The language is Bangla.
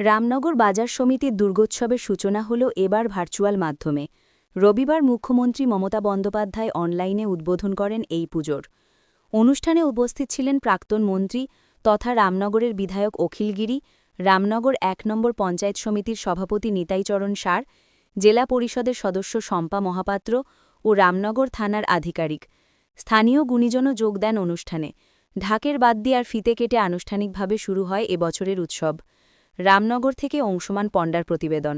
রামনগর বাজার সমিতির দুর্গোৎসবের সূচনা হল এবার ভার্চুয়াল মাধ্যমে। রবিবার মুখ্যমন্ত্রী মমতা বন্দ্যোপাধ্যায় অনলাইনে উদ্বোধন করেন এই পুজোর। অনুষ্ঠানে উপস্থিত ছিলেন প্রাক্তন মন্ত্রী তথা রামনগরের বিধায়ক অখিলগিরি রামনগর এক নম্বর পঞ্চায়েত সমিতির সভাপতি নিতাইচরণ সার, জেলা পরিষদের সদস্য শম্পা মহাপাত্র ও রামনগর থানার আধিকারিক। স্থানীয় গুণীজনও যোগ দেন অনুষ্ঠানে। ঢাকের বাদ দিয়ে আর ফিতে কেটে আনুষ্ঠানিকভাবে শুরু হয় এবছরের উৎসব। রামনগর থেকে অংশমান পণ্ডার প্রতিবেদন।